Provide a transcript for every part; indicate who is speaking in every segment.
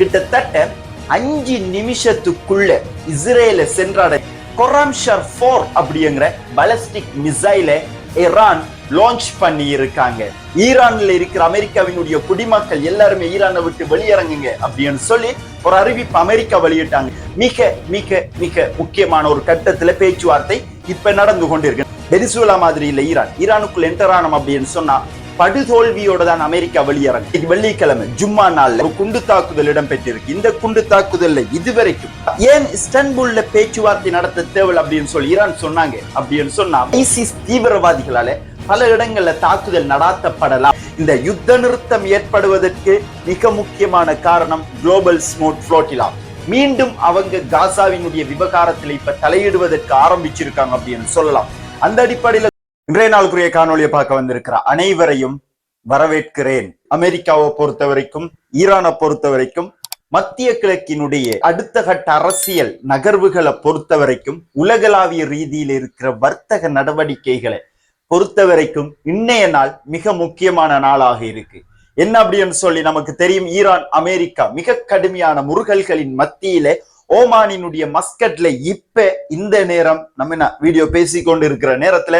Speaker 1: கிட்டத்தட்ட அஞ்சு நிமிஷத்துக்குள்ள இஸ்ரேல சென்றடை கொராம்ஷர் ஃபோர் அப்படிங்கிற பலஸ்டிக் மிசைலை ஈரான் லான்ச் பண்ணி இருக்காங்க ஈரான்ல இருக்கிற அமெரிக்காவினுடைய குடிமக்கள் எல்லாருமே ஈரானை விட்டு வெளியிறங்குங்க அப்படின்னு சொல்லி ஒரு அறிவிப்பு அமெரிக்கா வெளியிட்டாங்க. மிக மிக மிக முக்கியமான ஒரு கட்டத்துல பேச்சுவார்த்தை இப்ப நடந்து கொண்டிருக்கு. வெனிசுலா மாதிரி இல்ல ஈரான். ஈரானுக்குள் என்டர் ஆனோம் அப்படின்னு சொன்னா படுதோல்வியோட தான் அமெரிக்கா வெளியேறாங்க வெள்ளிக்கிழமை ஜும்மா நாள்ல ஒரு குண்டு தாக்குதல் இடம்பெற்றிருக்கு. இந்த குண்டு தாக்குதல்ல இதுவரைக்கும் ஏன் இஸ்டன்புல்ல பேச்சுவார்த்தை நடத்த தேவை அப்படின்னு சொல்லி ஈரான் சொன்னாங்க அப்படின்னு சொன்னா ஐசிஸ் தீவிரவாதிகளால பல இடங்கள்ல தாக்குதல் நடாத்தப்படலாம். இந்த யுத்த நிறுத்தம் ஏற்படுவதற்கு மிக முக்கியமான காரணம் குளோபல் ஸ்மோட் புளோட்டிலா மீண்டும் அவங்க காசாவினுடைய விவகாரத்தில் இப்ப தலையிடுவதற்கு ஆரம்பிச்சிருக்காங்க அப்படின்னு சொல்லலாம். அந்த அடிப்படையில இன்றைய நாளுக்குரிய காணொலியை பார்க்க வந்திருக்கிற அனைவரையும் வரவேற்கிறேன். அமெரிக்காவை பொறுத்த வரைக்கும் ஈரானை பொறுத்த வரைக்கும் மத்திய கிழக்கினுடைய அடுத்த கட்ட அரசியல் நகர்வுகளை பொறுத்த வரைக்கும் உலகளாவிய ரீதியில் இருக்கிற வர்த்தக நடவடிக்கைகளை பொறுத்த வரைக்கும் இன்னைய நாள் மிக முக்கியமான நாளாக இருக்கு. என்ன அப்படின்னு சொல்லி நமக்கு தெரியும் ஈரான் அமெரிக்கா மிக கடுமையான முருகல்களின் மத்தியில ஓமானினுடைய மஸ்கட்ல இப்ப இந்த நேரம் நம்ம என்ன வீடியோ பேசிக்கொண்டு இருக்கிற நேரத்துல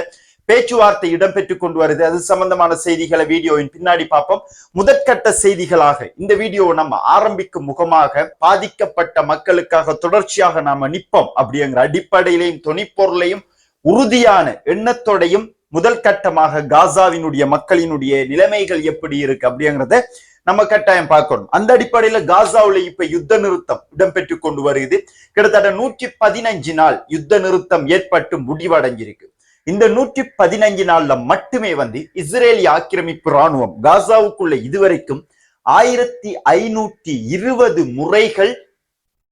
Speaker 1: பேச்சுவார்த்தை இடம்பெற்றுக் கொண்டு வருது. அது சம்பந்தமான செய்திகளை வீடியோவின் பின்னாடி பார்ப்போம். முதற்கட்ட செய்திகளாக இந்த வீடியோவை நம்ம ஆரம்பிக்கும் முகமாக பாதிக்கப்பட்ட மக்களுக்காக தொடர்ச்சியாக நாம நிப்போம் அப்படிங்கிற அடிப்படையிலையும் துணிப்பொருளையும் உறுதியான எண்ணத்தோடையும் முதல் கட்டமாக காசாவினுடைய மக்களினுடைய நிலைமைகள் எப்படி இருக்கு அப்படிங்கறத நம்ம கட்டாயம் பார்க்கணும். அந்த அடிப்படையில காசாவுல இப்ப யுத்த நிறுத்தம் இடம்பெற்று கொண்டு வருது. கிட்டத்தட்ட நூற்றி பதினஞ்சு நாள் யுத்த நிறுத்தம் ஏற்பட்டு முடிவடைஞ்சிருக்கு. இந்த நூற்றி பதினஞ்சு நாள்ல மட்டுமே வந்து இஸ்ரேலிய ஆக்கிரமிப்பு ராணுவம் காசாவுக்குள்ள இதுவரைக்கும் ஆயிரத்தி ஐநூத்தி இருபது முறைகள்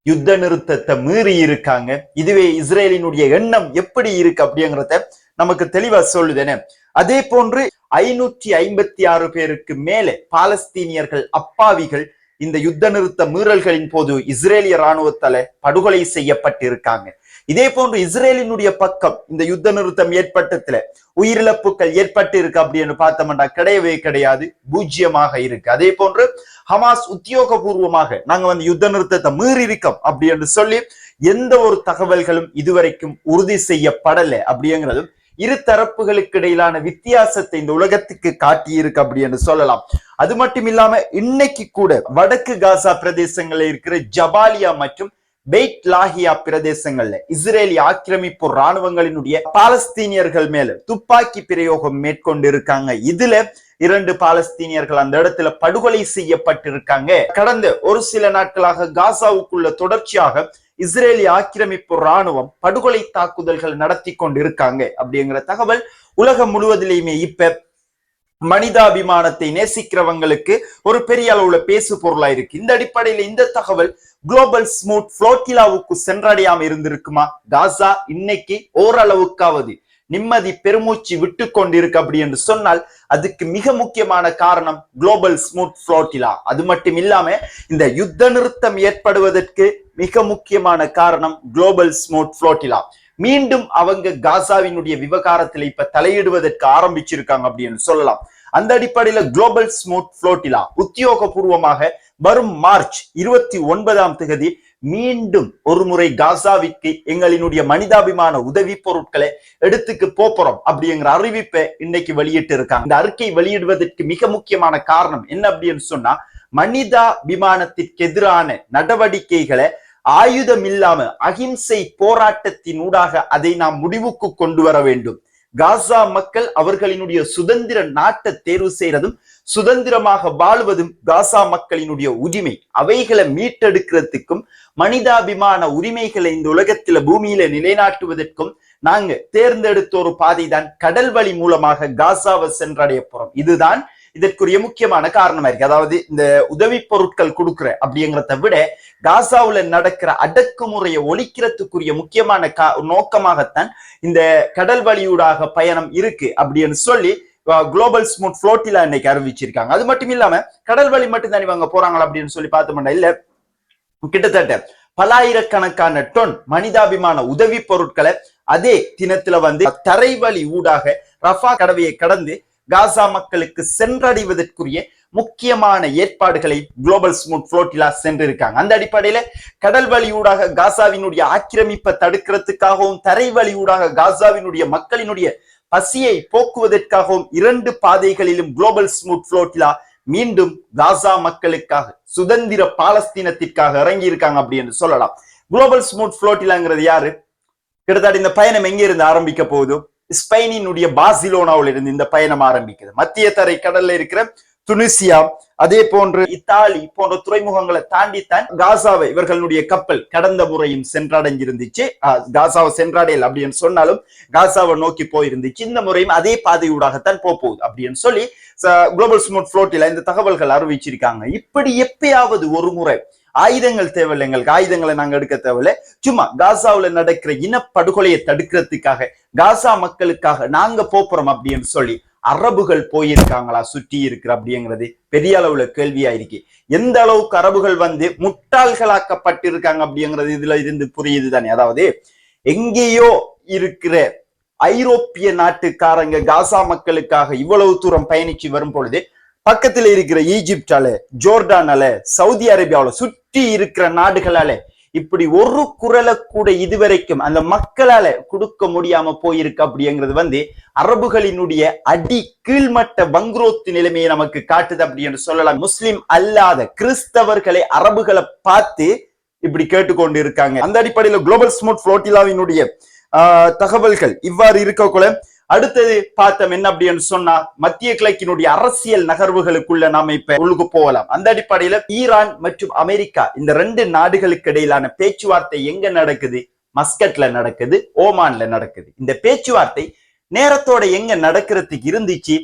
Speaker 1: யுத்த நிறுத்தத்தை மீறி இருக்காங்க. இதுவே இஸ்ரேலினுடைய எண்ணம் எப்படி இருக்கு அப்படிங்கிறத நமக்கு தெளிவா சொல்லுதேனே அதே போன்று ஐநூற்றி ஐம்பத்தி ஆறு பேருக்கு மேலே பாலஸ்தீனியர்கள் அப்பாவிகள் இந்த யுத்த நிறுத்த மீறல்களின் போது இஸ்ரேலிய ராணுவத்தால படுகொலை செய்யப்பட்டிருக்காங்க. இதே போன்று இஸ்ரேலினுடைய பக்கம் இந்த யுத்த நிறுத்தம் ஏற்பட்டதுல உயிரிழப்புகள் ஏற்பட்டு இருக்கு அப்படின்னு பார்த்தோம்னா கிடையவே கிடையாது பூஜ்ஜியமாக இருக்கு. அதே போன்று ஹமாஸ் உத்தியோகபூர்வமாக நாங்க வந்து யுத்த நிறுத்தத்தை மீறி இருக்கோம் அப்படின்னு சொல்லி எந்த ஒரு தகவல்களும் இதுவரைக்கும் உறுதி செய்யப்படலை அப்படிங்கிறதும் இரு தரப்புகளுக்கு இடையிலான வித்தியாசத்தை இந்த உலகத்துக்கு காட்டியிருக்கு அப்படின்னு சொல்லலாம். அது மட்டும் இல்லாம இன்னைக்கு கூட வடக்கு காசா பிரதேசங்கள்ல இருக்கிற ஜபாலியா மற்றும் பெய்ட் லாஹியா பிரதேசங்கள்ல இஸ்ரேலி ஆக்கிரமிப்பு ராணுவங்களினுடைய பாலஸ்தீனியர்கள் மேல துப்பாக்கி பிரயோகம் மேற்கொண்டு இருக்காங்க இதுல இரண்டு பாலஸ்தீனியர்கள் அந்த இடத்துல படுகொலை செய்யப்பட்டிருக்காங்க. கடந்த ஒரு சில நாட்களாக காசாவுக்குள்ள தொடர்ச்சியாக இஸ்ரேலி ஆக்கிரமிப்பு ராணுவம் படுகொலை தாக்குதல்கள் நடத்தி கொண்டு இருக்காங்க அப்படிங்கிற தகவல் உலகம் முழுவதிலையுமே இப்ப மனிதாபிமானத்தை நேசிக்கிறவங்களுக்கு ஒரு பெரிய அளவுல பேசு பொருளா இருக்கு இந்த அடிப்படையில இந்த தகவல் குளோபல் ஸ்மூத் புளோட்டிலாவுக்கு சென்றடையாம இருந்திருக்குமா? காசா இன்னைக்கு ஓரளவுக்காவது நிம்மதி பெருமூச்சு விட்டு கொண்டிருக்கு அப்படி என்று சொன்னால் அதுக்கு மிக முக்கியமான காரணம் குளோபல் ஸ்மூத் புளோட்டிலா அது மட்டும் இல்லாம இந்த யுத்த நிறுத்தம் ஏற்படுவதற்கு மிக முக்கியமான காரணம் குளோபல் ஸ்மூத் புளோட்டிலா மீண்டும் அவங்க காசாவினுடைய விவகாரத்தில் இப்ப தலையிடுவதற்கு ஆரம்பிச்சிருக்காங்க அப்படின்னு சொல்லலாம். அந்த அடிப்படையில குளோபல் ஸ்மூத் புளோட்டிலா உத்தியோகபூர்வமாக வரும் மார்ச் இருபத்தி ஒன்பதாம் தேதி மீண்டும் ஒரு முறை காசாவிற்கு எங்களினுடைய மனிதாபிமான உதவி பொருட்களை எடுத்துக்கு போறோம் அப்படிங்கிற அறிவிப்பை இன்னைக்கு வெளியிட்டு இருக்காங்க இந்த அறிக்கை வெளியிடுவதற்கு மிக முக்கியமான காரணம் என்ன அப்படின்னு சொன்னா மனிதாபிமானத்திற்கு எதிரான நடவடிக்கைகளை ஆயுதம் இல்லாம அகிம்சை போராட்டத்தின் ஊடாக அதை நாம் முடிவுக்கு கொண்டு வர வேண்டும். காசா மக்கள் அவர்களினுடைய சுதந்திர நாட்டை தேர்வு செய்யறதும் சுதந்திரமாக வாழ்வதும் காசா மக்களினுடைய உரிமை. அவைகளை மீட்டெடுக்கிறதுக்கும் மனிதாபிமான உரிமைகளை இந்த உலகத்துல பூமியில நிலைநாட்டுவதற்கும் நாங்க தேர்ந்தெடுத்த ஒரு பாதை தான் கடல் வழி மூலமாக காசாவை சென்றடைய போறோம். இதுதான் இதற்குரிய முக்கியமான காரணம் இருக்கு அதாவது இந்த உதவி பொருட்கள் கொடுக்குற அப்படிங்கிறத விட காசாவுல நடக்கிற அடக்குமுறையை ஒழிக்கிறதுக்குரிய முக்கியமான கா நோக்கமாகத்தான் இந்த கடல் வழியூடாக பயணம் இருக்கு அப்படின்னு சொல்லி குளோபல் ஸ்மூத் புளோட்டிலா இன்னைக்கு அறிவிச்சிருக்காங்க. அது மட்டும் இல்லாம கடல் வழி மட்டும் தான் இவங்க போறாங்களா அப்படின்னு சொல்லி பார்த்தோம்னா இல்ல. கிட்டத்தட்ட பலாயிரக்கணக்கான டொன் மனிதாபிமான உதவி பொருட்களை அதே தினத்துல வந்து தரைவழி ஊடாக ரஃபா கடவையை கடந்து காசா மக்களுக்கு சென்றடைவதற்குரிய முக்கியமான ஏற்பாடுகளை குளோபல் ஸ்மூத் புளோட்டிலா சென்றிருக்காங்க. அந்த அடிப்படையில கடல் வழியூடாக காசாவினுடைய ஆக்கிரமிப்பை தடுக்கிறதுக்காகவும் தரை வழியூடாக காசாவினுடைய மக்களினுடைய பசியை போக்குவதற்காகவும் இரண்டு பாதைகளிலும் குளோபல் ஸ்மூத் புளோட்டிலா மீண்டும் காசா மக்களுக்காக சுதந்திர பாலஸ்தீனத்திற்காக இறங்கி இருக்காங்க அப்படி என்று சொல்லலாம். குளோபல் ஸ்மூத் புளோட்டிலாங்கிறது யாரு? கிட்டத்தட்ட இந்த பயணம் எங்க இருந்து ஆரம்பிக்க போகுது? ஸ்பெயினினுடைய பார்சிலோனாவில் இருந்து இந்த பயணம் ஆரம்பிக்குது. மத்திய தரை கடல்ல இருக்கிற துனிசியா அதே போன்று இத்தாலி போன்ற துறைமுகங்களை தாண்டித்தான் காசாவை இவர்களுடைய கப்பல் கடந்த முறையும் சென்றடைஞ்சிருந்துச்சு. காசாவை சென்றடையல் அப்படின்னு சொன்னாலும் காசாவை நோக்கி போயிருந்துச்சு. இந்த முறையும் அதே பாதையூடாகத்தான் போக போகுது அப்படின்னு சொல்லி குளோபல் ஸ்மூத் புளோட்டில இந்த தகவல்கள் அறிவிச்சிருக்காங்க. இப்படி எப்பயாவது ஒரு முறை ஆயுதங்கள் தேவையில்லை எங்களுக்கு. ஆயுதங்களை நாங்க எடுக்க தேவையில்லை. சும்மா காசாவில் நடக்கிற இனப்படுகொலையை தடுக்கிறதுக்காக காசா மக்களுக்காக நாங்க போறோம் அப்படின்னு சொல்லி அரபுகள் போயிருக்காங்களா? சுற்றி இருக்கிற அப்படிங்கிறது பெரிய அளவுல கேள்வியா இருக்கு எந்த அளவுக்கு அரபுகள் வந்து முட்டாள்களாக்கப்பட்டிருக்காங்க அப்படிங்கிறது இதுல இருந்து புரியுது தானே. அதாவது எங்கேயோ இருக்கிற ஐரோப்பிய நாட்டுக்காரங்க காசா மக்களுக்காக இவ்வளவு தூரம் பயணிச்சு வரும் பொழுது பக்கத்துல இருக்கிற ஈஜிப்டால ஜோர்டானால சவுதி அரேபியாவில சுற்றி இருக்கிற நாடுகளால இப்படி ஒரு குரலை கூட இதுவரைக்கும் அந்த மக்களால கொடுக்க முடியாம போயிருக்கு அப்படிங்கிறது வந்து அரபுகளினுடைய அடி கீழ்மட்ட வங்குரோத்து நிலைமையை நமக்கு காட்டுது அப்படி என்று சொல்லலாம். முஸ்லிம் அல்லாத கிறிஸ்தவர்களை அரபுகளை பார்த்து இப்படி கேட்டுக்கொண்டு இருக்காங்க அந்த அடிப்படையில குளோபல் ஸ்மூத் புளோட்டிலாவினுடைய ஆஹ், தகவல்கள் இவ்வாறு இருக்கக்குள்ள அடுத்தது பார்த்தோம் என்ன அப்படின்னு சொன்னா மத்திய கிழக்கினுடைய அரசியல் நகர்வுகளுக்குள்ள நாம இப்ப உள்ளுக்கு போகலாம். அந்த அடிப்படையில ஈரான் மற்றும் அமெரிக்கா இந்த ரெண்டு நாடுகளுக்கு இடையிலான பேச்சுவார்த்தை எங்க நடக்குது? மஸ்கட்ல நடக்குது ஓமான்ல நடக்குது. இந்த பேச்சுவார்த்தை நேரத்தோட எங்க நடக்கிறதுக்கு இருந்துச்சு?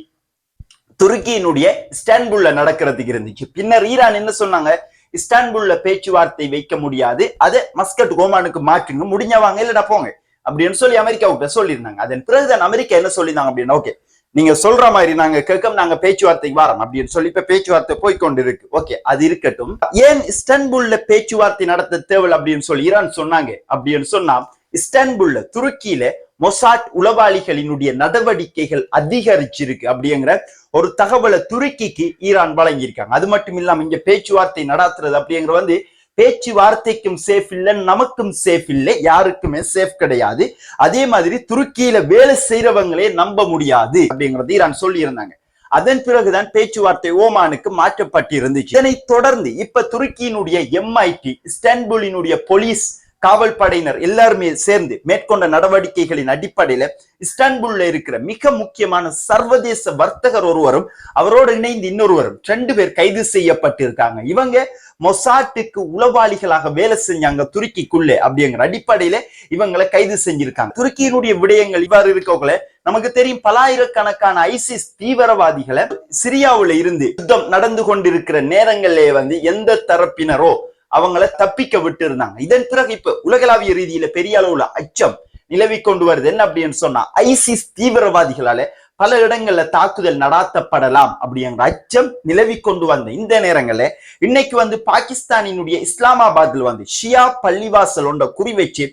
Speaker 1: துருக்கியினுடைய ஸ்டான்புல்ல நடக்கிறதுக்கு இருந்துச்சு. பின்னர் ஈரான் என்ன சொன்னாங்க? இஸ்டான்புல்ல பேச்சுவார்த்தை வைக்க முடியாது. அதை மஸ்கட் ஓமானுக்கு மாற்றுங்க. முடிஞ்சவாங்க இல்லடா போங்க. அப்படின்னு சொல்லி அமெரிக்காவுக்கு சொல்லியிருந்தாங்க. அதன் பிறகுதான் அமெரிக்கா என்ன சொல்லியிருந்தாங்க அப்படின்னா ஓகே நீங்க சொல்ற மாதிரி நாங்க கேட்கும் நாங்க பேச்சுவார்த்தைக்கு வரோம் அப்படின்னு சொல்லி இப்ப பேச்சுவார்த்தை போய்க்கொண்டு இருக்கு ஓகே அது இருக்கட்டும். ஏன் இஸ்டன்புல்ல பேச்சுவார்த்தை நடத்த தேவை அப்படின்னு சொல்லி ஈரான் சொன்னாங்க அப்படின்னு சொன்னா இஸ்டன்புல்ல துருக்கியில மொசாட் உளவாளிகளினுடைய நடவடிக்கைகள் அதிகரிச்சிருக்கு அப்படிங்கிற ஒரு தகவலை துருக்கிக்கு ஈரான் வழங்கியிருக்காங்க. அது மட்டும் இல்லாம இங்க பேச்சுவார்த்தை நடத்துறது அப்படிங்கிற வந்து பேச்சுவார்த்தைக்கும் சேஃப் இல்லை நமக்கும் சேஃப் இல்லை யாருக்குமே சேஃப் கிடையாது. அதே மாதிரி துருக்கியில வேலை செய்யறவங்களே நம்ப முடியாது அப்படிங்கறது ஈரான் சொல்லி இருந்தாங்க அதன் பிறகுதான் பேச்சுவார்த்தை ஓமானுக்கு மாற்றப்பட்டிருந்துச்சு. இதனை தொடர்ந்து இப்ப துருக்கியினுடைய எம்ஐடி ஸ்டான்புலினுடைய போலீஸ் காவல் படையினர் எல்லாருமே சேர்ந்து மேற்கொண்ட நடவடிக்கைகளின் அடிப்படையில இஸ்டான்புல்ல இருக்கிற மிக முக்கியமான சர்வதேச வர்த்தகர் ஒருவரும் அவரோடு இணைந்து இன்னொருவரும் ரெண்டு பேர் கைது செய்யப்பட்டிருக்காங்க. இவங்க மொசாட்டுக்கு உளவாளிகளாக வேலை செஞ்சாங்க துருக்கிக்குள்ளே அப்படிங்கிற அடிப்படையில இவங்களை கைது செஞ்சிருக்காங்க. துருக்கியினுடைய விடயங்கள் இவ்வாறு இருக்கவங்களே நமக்கு தெரியும் பலாயிரக்கணக்கான ஐசிஸ் தீவிரவாதிகளை சிரியாவுல இருந்து யுத்தம் நடந்து கொண்டிருக்கிற நேரங்களிலே வந்து எந்த தரப்பினரோ அவங்கள தப்பிக்க விட்டு இருந்தாங்க இதன் பிறகு இப்ப உலகளாவிய ரீதியில பெரிய அளவுல அச்சம் நிலவி கொண்டு வருது. என்ன அப்படின்னு சொன்னா ஐசிஸ் தீவிரவாதிகளால பல இடங்கள்ல தாக்குதல் நடாத்தப்படலாம் அப்படிங்கிற அச்சம் நிலவி கொண்டு வந்த இந்த நேரங்கள்ல இன்னைக்கு வந்து பாகிஸ்தானினுடைய இஸ்லாமாபாத்ல வந்து ஷியா பள்ளிவாசல் ஒன்ற குறி வச்சு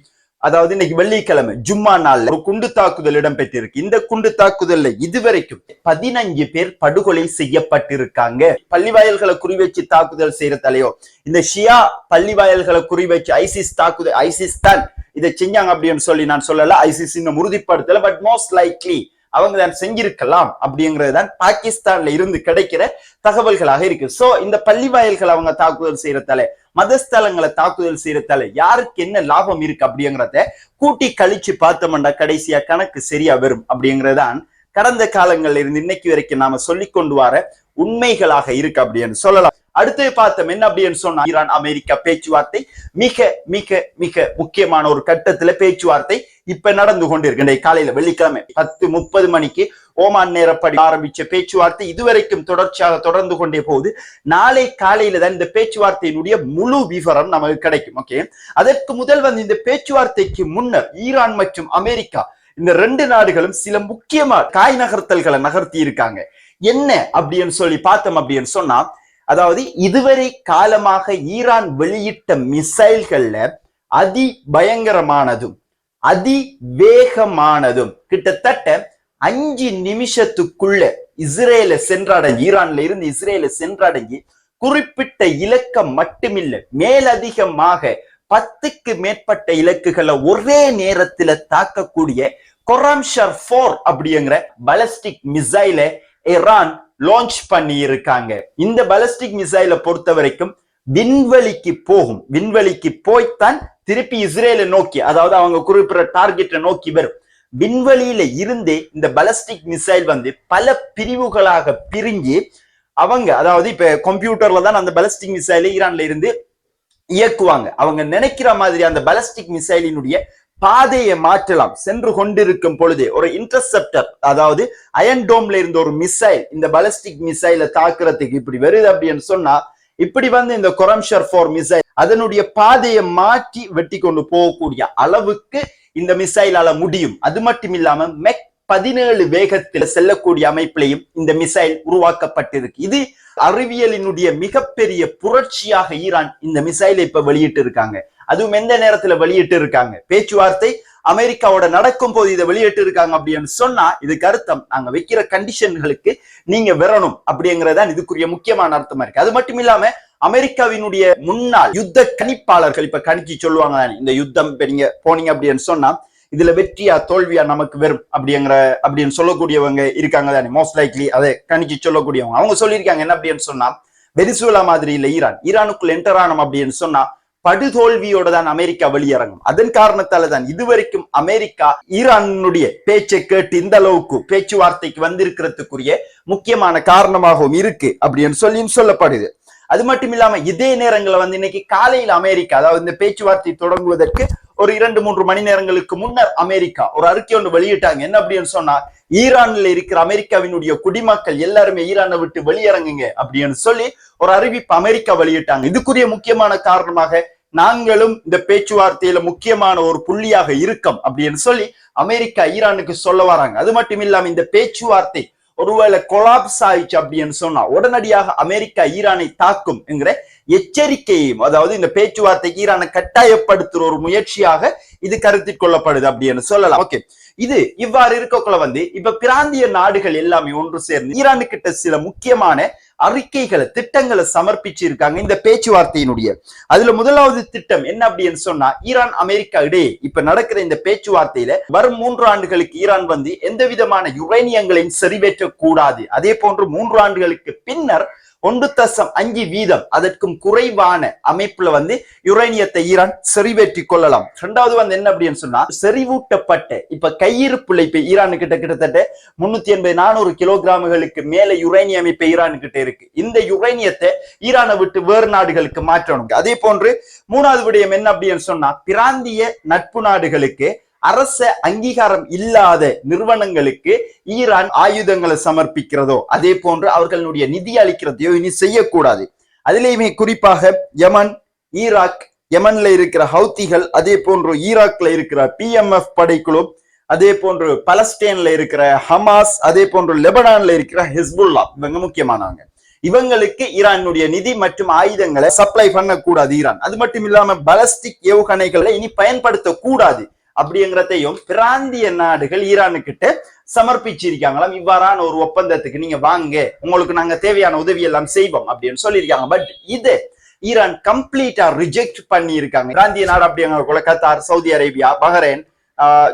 Speaker 1: அதாவது இன்னைக்கு வெள்ளிக்கிழமை ஜும்மா நாள்ல ஒரு குண்டு தாக்குதல் இடம்பெற்றிருக்கு. இந்த குண்டு தாக்குதல்ல இதுவரைக்கும் பதினஞ்சு பேர் படுகொலை செய்யப்பட்டிருக்காங்க. பள்ளிவாயல்களை குறி வச்சு தாக்குதல் செய்யறதாலேயோ இந்த ஷியா பள்ளிவாயல்களை குறி வச்சு ஐசிஸ் தாக்குதல் ஐசிஸ் தான் இதை செஞ்சாங்க அப்படின்னு சொல்லி நான் சொல்லல. ஐசிஸ் இன்னும் உறுதிப்படுத்தல பட் மோஸ்ட் லைக்லி அவங்க தான் செஞ்சிருக்கலாம் அப்படிங்கிறது தான் பாகிஸ்தான்ல இருந்து கிடைக்கிற தகவல்களாக இருக்கு. சோ இந்த பள்ளி வாயில்கள் அவங்க தாக்குதல் செய்யறதால மதஸ்தலங்களை தாக்குதல் செய்யறதால யாருக்கு என்ன லாபம் இருக்கு அப்படிங்கிறத கூட்டி கழிச்சு பார்த்தோம்னா கடைசியா கணக்கு சரியா வரும் அப்படிங்கறதுதான் கடந்த காலங்கள்ல இருந்து இன்னைக்கு வரைக்கும் நாம சொல்லி கொண்டு வர உண்மைகளாக இருக்கு அப்படின்னு சொல்லலாம். அடுத்து பார்த்தோம் என்ன அப்படின்னு சொன்னா ஈரான் அமெரிக்கா பேச்சுவார்த்தை மிக மிக மிக முக்கியமான ஒரு கட்டத்துல பேச்சுவார்த்தை இப்ப நடந்து கொண்டிருக்கு. காலையில வெள்ளிக்கிழமை பத்து முப்பது மணிக்கு ஓமான் நேரப்படி ஆரம்பிச்ச பேச்சுவார்த்தை இதுவரைக்கும் தொடர்ச்சியாக தொடர்ந்து கொண்டே போகுது. நாளை காலையில தான் இந்த பேச்சுவார்த்தையினுடைய முழு விவரம் நமக்கு கிடைக்கும் ஓகே அதற்கு முதல் வந்து இந்த பேச்சுவார்த்தைக்கு முன்னர் ஈரான் மற்றும் அமெரிக்கா இந்த ரெண்டு நாடுகளும் சில முக்கியமா காய் நகர்த்தல்களை நகர்த்தி இருக்காங்க. என்ன அப்படின்னு சொல்லி பார்த்தோம் அப்படின்னு சொன்னா அதாவது இதுவரை காலமாக ஈரான் வெளியிட்ட மிசைல்கள்ல அதி பயங்கரமானதும் அதி வேகமானதும் கிட்டத்தட்ட அஞ்சு நிமிஷத்துக்குள்ள இஸ்ரேல சென்றடைஞ்சு ஈரான்ல இருந்து இஸ்ரேல சென்றடைஞ்சு குறிப்பிட்ட இலக்கம் மட்டுமில்லை மேலதிகமாக பத்துக்கு மேற்பட்ட இலக்குகளை ஒரே நேரத்துல தாக்கக்கூடிய கொராம்ஷர் போர் அப்படிங்கிற பலஸ்டிக் மிசைலை ஈரான் லான்ச் பண்ணி இருக்காங்க இந்த பலஸ்டிக் மிசைலை பொறுத்த வரைக்கும் விண்வெளிக்கு போகும். விண்வெளிக்கு போய்த்தான் திருப்பி இஸ்ரேலை நோக்கி அதாவது அவங்க குறிப்பிட்ட டார்கெட்டை நோக்கி வரும். விண்வெளியில இருந்தே இந்த பலஸ்டிக் மிசைல் வந்து பல பிரிவுகளாக பிரிஞ்சு அவங்க அதாவது இப்ப கம்ப்யூட்டர்ல தான் அந்த பலஸ்டிக் மிசைல் ஈரான்ல இருந்து இயக்குவாங்க. அவங்க நினைக்கிற மாதிரி அந்த பலஸ்டிக் மிசைலினுடைய பாதையை மாற்றலாம். சென்று கொண்டிருக்கும் பொழுது ஒரு இன்டர்செப்டர் அதாவது அயன்டோம்ல இருந்த ஒரு மிசைல் இந்த பலஸ்டிக் மிசைல தாக்குறதுக்கு இப்படி வருது அப்படின்னு சொன்னா இப்படி வந்து இந்த கொரம்ஷர் போர் மிசைல் அதனுடைய பாதையை மாற்றி வெட்டி கொண்டு போகக்கூடிய அளவுக்கு இந்த மிசைலால முடியும். அது மட்டும் இல்லாம மெக் பதினேழு வேகத்தில் செல்லக்கூடிய அமைப்பிலையும் இந்த மிசைல் உருவாக்கப்பட்டிருக்கு. இது அறிவியலினுடைய மிகப்பெரிய புரட்சியாக ஈரான் இந்த மிசைலை இப்ப வெளியிட்டு இருக்காங்க அதுவும் எந்த நேரத்துல வெளியிட்டு இருக்காங்க பேச்சுவார்த்தை அமெரிக்காவோட நடக்கும் போது இதை வெளியிட்டு இருக்காங்க அப்படின்னு சொன்னா இதுக்கு அர்த்தம் நாங்க வைக்கிற கண்டிஷன்களுக்கு நீங்க வரணும் அப்படிங்கறதான் இதுக்குரிய முக்கியமான அர்த்தமா இருக்கு. அது மட்டும் இல்லாம அமெரிக்காவினுடைய முன்னாள் யுத்த கணிப்பாளர்கள் இப்ப கணிச்சு சொல்லுவாங்க இந்த யுத்தம் இப்ப நீங்க போனீங்க அப்படின்னு சொன்னா இதுல வெற்றியா தோல்வியா நமக்கு வரும் அப்படிங்கிற அப்படின்னு சொல்லக்கூடியவங்க இருக்காங்க தானே மோஸ்ட் லைக்லி அதை கணிச்சு சொல்லக்கூடியவங்க. அவங்க சொல்லியிருக்காங்க என்ன அப்படின்னு சொன்னா வெனிசுலா மாதிரி இல்ல ஈரான். ஈரானுக்குள்ள என்டர் ஆனோம் அப்படின்னு சொன்னா படுதோல்வியோட தான் அமெரிக்கா வெளியிறங்கும். அதன் காரணத்தால தான் இதுவரைக்கும் அமெரிக்கா ஈரானுடைய பேச்சை கேட்டு இந்த அளவுக்கு பேச்சுவார்த்தைக்கு வந்திருக்கிறதுக்குரிய முக்கியமான காரணமாகவும் இருக்கு அப்படின்னு சொல்லியும் சொல்லப்படுது. அது மட்டும் இல்லாம இதே நேரங்களில் வந்து இன்னைக்கு காலையில் அமெரிக்கா அதாவது இந்த பேச்சுவார்த்தை தொடங்குவதற்கு ஒரு இரண்டு மூன்று மணி நேரங்களுக்கு முன்னர் அமெரிக்கா ஒரு அறிக்கை ஒன்று வெளியிட்டாங்க. என்ன அப்படின்னு சொன்னா ஈரான்ல இருக்கிற அமெரிக்காவினுடைய குடிமக்கள் எல்லாருமே ஈரானை விட்டு வெளியிறங்குங்க அப்படின்னு சொல்லி ஒரு அறிவிப்பு அமெரிக்கா வெளியிட்டாங்க. இதுக்குரிய முக்கியமான காரணமாக நாங்களும் இந்த பேச்சுவார்த்தையில முக்கியமான ஒரு புள்ளியாக இருக்கோம் அப்படின்னு சொல்லி அமெரிக்கா ஈரானுக்கு சொல்ல வராங்க. அது மட்டும் இல்லாம இந்த பேச்சுவார்த்தை ஒருவேளை கொலாப்ஸ் ஆயிடுச்சு அப்படின்னு சொன்னா உடனடியாக அமெரிக்கா ஈரானை தாக்கும் என்கிற எச்சரிக்கையும் அதாவது இந்த பேச்சுவார்த்தைக்கு ஈரானை கட்டாயப்படுத்துற ஒரு முயற்சியாக இது கருத்தில் கொள்ளப்படுது அப்படின்னு சொல்லலாம். ஓகே இது இவ்வாறு இருக்கக்குள்ள வந்து இப்ப பிராந்திய நாடுகள் எல்லாமே ஒன்று சேர்ந்து ஈரானு கிட்ட சில முக்கியமான அறிக்கைகளை திட்டங்களை சமர்ப்பிச்சு இருக்காங்க இந்த பேச்சுவார்த்தையினுடைய. அதுல முதலாவது திட்டம் என்ன அப்படின்னு சொன்னா ஈரான் அமெரிக்கா இடையே இப்ப நடக்கிற இந்த பேச்சுவார்த்தையில வரும் மூன்று ஆண்டுகளுக்கு ஈரான் வந்து எந்த விதமான யுரேனியங்களையும் செறிவேற்ற கூடாது அதே போன்று மூன்று ஆண்டுகளுக்கு பின்னர் ஒன்று தசம் அஞ்சு வீதம். அதற்கும் குறைவான அமைப்புல வந்து யுரேனியத்தை ஈரான் செறிவேற்றி கொள்ளலாம். ரெண்டாவது வந்து என்ன அப்படின்னு சொன்னா செறிவூட்டப்பட்ட இப்ப கையிருப்புல இப்ப ஈரானு கிட்ட கிட்டத்தட்ட முன்னூத்தி எண்பது நானூறு கிலோகிராமுகளுக்கு மேல யுரேனியம் இப்ப ஈரானு கிட்ட இருக்கு. இந்த யுரேனியத்தை ஈரானை விட்டு வேறு நாடுகளுக்கு மாற்றணும். அதே போன்று மூணாவது விடயம் என்ன அப்படின்னு சொன்னா பிராந்திய நட்பு நாடுகளுக்கு அரச அங்கீகாரம் இல்லாத நிறுவனங்களுக்கு ஈரான் ஆயுதங்களை சமர்ப்பிக்கிறதோ அதே போன்று அவர்களுடைய நிதி அளிக்கிறதையோ இனி செய்யக்கூடாது. அதிலேயுமே குறிப்பாக யமன் ஈராக் யமன்ல இருக்கிற ஹவுத்திகள் அதே போன்று ஈராக்ல இருக்கிற பிஎம்எஃப் படைக்குழு அதே போன்று பலஸ்டைன்ல இருக்கிற ஹமாஸ் அதே போன்று லெபனான்ல இருக்கிற ஹிஸ்புல்லா இவங்க முக்கியமானவங்க. இவங்களுக்கு ஈரானுடைய நிதி மற்றும் ஆயுதங்களை சப்ளை பண்ணக்கூடாது ஈரான். அது மட்டும் இல்லாம பலஸ்டிக் ஏவுகணைகளை இனி பயன்படுத்த கூடாது அப்படிங்கிறதையும் பிராந்திய நாடுகள் ஈரானு கிட்ட சமர்ப்பிச்சிருக்காங்களாம். இவ்வாறான ஒரு ஒப்பந்தத்துக்கு நீங்க வாங்க உங்களுக்கு நாங்க தேவையான உதவி எல்லாம் செய்வோம் அப்படின்னு சொல்லியிருக்காங்க. பட் இது ஈரான் கம்ப்ளீட்டா ரிஜெக்ட் பண்ணி இருக்காங்க பிராந்திய நாடு அப்படிங்கிற Qatar Saudi Arabia Bahrain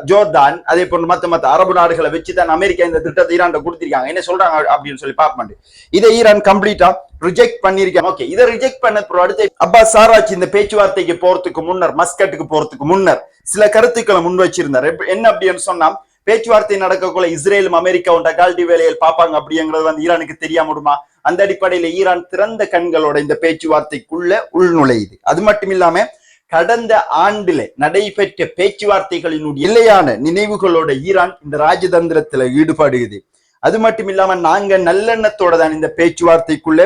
Speaker 1: Jordan அதே போன்று மத்த மத்த அரபு நாடுகளை வச்சு தான் அமெரிக்கா இந்த திட்டத்தை ஈரான் கொடுத்திருக்காங்க. என்ன சொல்றாங்க அப்படின்னு சொல்லி பார்ப்போம். இதை ஈரான் கம்ப்ளீட்டா ரிஜெக்ட் பண்ணிருக்காங்க ஓகே இதை ரிஜெக்ட் பண்ண அடுத்து அப்பா சாராச்சி இந்த பேச்சுவார்த்தைக்கு போறதுக்கு முன்னர் மஸ்கட்டுக்கு போறதுக்கு முன்னர் சில கருத்துக்களை முன் வச்சிருந்தார். என்ன அப்படின்னு சொன்னா பேச்சுவார்த்தை நடக்கக்குள்ள இஸ்ரேலும் அமெரிக்காவும் டகால்டி வேலையில் பார்ப்பாங்க அப்படிங்கிறது வந்து ஈரானுக்கு தெரியாம விடுமா? அந்த அடிப்படையில ஈரான் திறந்த கண்களோட இந்த பேச்சுவார்த்தைக்குள்ள உள்நுழையுது. அது மட்டும் இல்லாம கடந்த ஆண்டுல நடைபெற்ற பேச்சுவார்த்தைகளினுடைய இல்லையான நினைவுகளோட ஈரான் இந்த ராஜதந்திரத்துல ஈடுபடுகிறது அது மட்டும் இல்லாம நாங்க நல்லெண்ணத்தோட தான் இந்த பேச்சுவார்த்தைக்குள்ள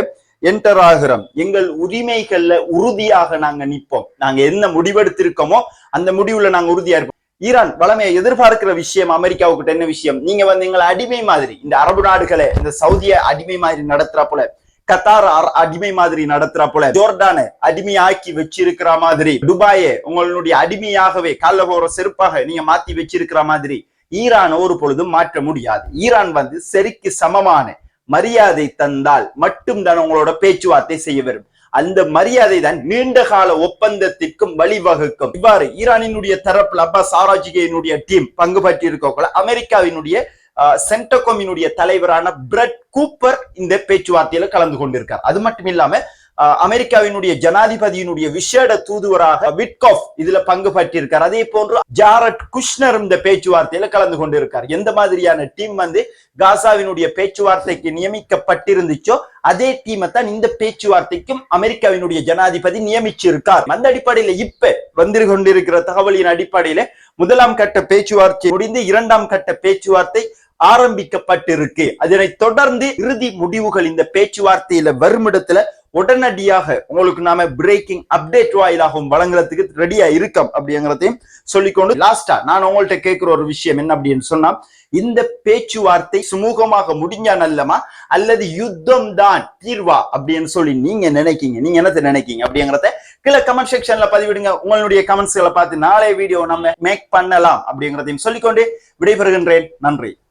Speaker 1: என்டர் ஆகிறோம். எங்கள் உரிமைகள்ல உறுதியாக நாங்க நிற்போம். நாங்க என்ன முடிவெடுத்திருக்கோமோ அந்த முடிவுல நாங்க உறுதியா இருப்போம். ஈரான் வளமையை எதிர்பார்க்கிற விஷயம் அமெரிக்காவுக்கிட்ட என்ன விஷயம்? நீங்க வந்து எங்களை அடிமை மாதிரி இந்த அரபு நாடுகளை இந்த சவுதிய அடிமை மாதிரி நடத்துறா போல கத்தார் அடிமை மாதிரி நடத்துறா போல ஜோர்டான அடிமையாக்கி வச்சிருக்கிற மாதிரி துபாயை உங்களுடைய அடிமையாகவே கால போற செருப்பாக நீங்க மாத்தி வச்சிருக்கிற மாதிரி ஈரான் ஒரு பொழுதும் மாற்ற முடியாது. ஈரான் வந்து சரிக்கு சமமான மரியாதை தந்தால் மட்டும்தான் உங்களோட பேச்சுவார்த்தை செய்ய வரும். அந்த மரியாதை தான் நீண்ட கால ஒப்பந்தத்திற்கும் வழிவகுக்கும். இவ்வாறு ஈரானினுடைய தரப்புல அப்பாஸ் சாராஜிகையினுடைய டீம் பங்கு பற்றி இருக்கக்குள்ள அமெரிக்காவினுடைய சென்டகோமினுடைய தலைவரான பிரெட் கூப்பர் இந்த பேச்சுவார்த்தையில கலந்து கொண்டிருக்கார். அது மட்டும் இல்லாம அமெரிக்காவினுடைய ஜனாதிபதியினுடைய விசேட தூதுவராக விட்காஃப் இதுல பங்கு பற்றியிருக்கார் அதே போன்று ஜாரட் குஷ்னர் இந்த பேச்சுவார்த்தையில கலந்து கொண்டிருக்கார். எந்த மாதிரியான டீம் வந்து காசாவினுடைய பேச்சுவார்த்தைக்கு நியமிக்கப்பட்டிருந்துச்சோ அதே டீமை தான் இந்த பேச்சுவார்த்தைக்கும் அமெரிக்காவினுடைய ஜனாதிபதி நியமிச்சிருக்கார். அந்த அடிப்படையில இப்ப வந்து கொண்டிருக்கிற தகவலின் அடிப்படையில முதலாம் கட்ட பேச்சுவார்த்தை முடிந்து இரண்டாம் கட்ட பேச்சுவார்த்தை ஆரம்பிக்கப்பட்டிருக்கு. அதனை தொடர்ந்து இறுதி முடிவுகள் இந்த பேச்சுவார்த்தையில வருமிடத்துல உடனடியாக உங்களுக்கு நாம பிரேக்கிங் அப்டேட் வாயிலாகவும் வழங்குறதுக்கு ரெடியா இருக்கோம் அப்படிங்கிறதையும் சொல்லிக்கொண்டு லாஸ்டா நான் உங்கள்ட்ட கேட்கிற ஒரு விஷயம் என்ன அப்படின்னு சொன்னா இந்த பேச்சுவார்த்தை சுமூகமாக முடிஞ்சா நல்லமா? அல்லது யுத்தம் தான் தீர்வா? அப்படின்னு சொல்லி நீங்க நினைக்கீங்க. நீங்க என்னத்தை நினைக்கீங்க அப்படிங்கறத கீழே கமெண்ட் செக்ஷன்ல பதிவிடுங்க. உங்களுடைய கமெண்ட்ஸ்களை பார்த்து நாளைய வீடியோ நம்ம மேக் பண்ணலாம் அப்படிங்கிறதையும் சொல்லிக்கொண்டு விடைபெறுகின்றேன். நன்றி.